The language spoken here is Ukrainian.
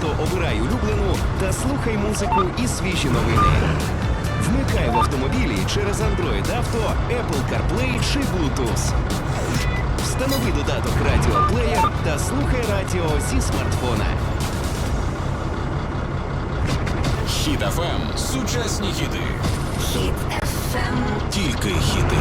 То обирай улюблену та слухай музику і свіжі новини. Вмикай в автомобілі через Android Auto, Apple CarPlay чи Bluetooth. Встанови додаток Радіо Плеєр та слухай радіо зі смартфона. Хіт ФМ. Ем. Сучасні хіти. Хіт FM. Ем. Тільки хіти.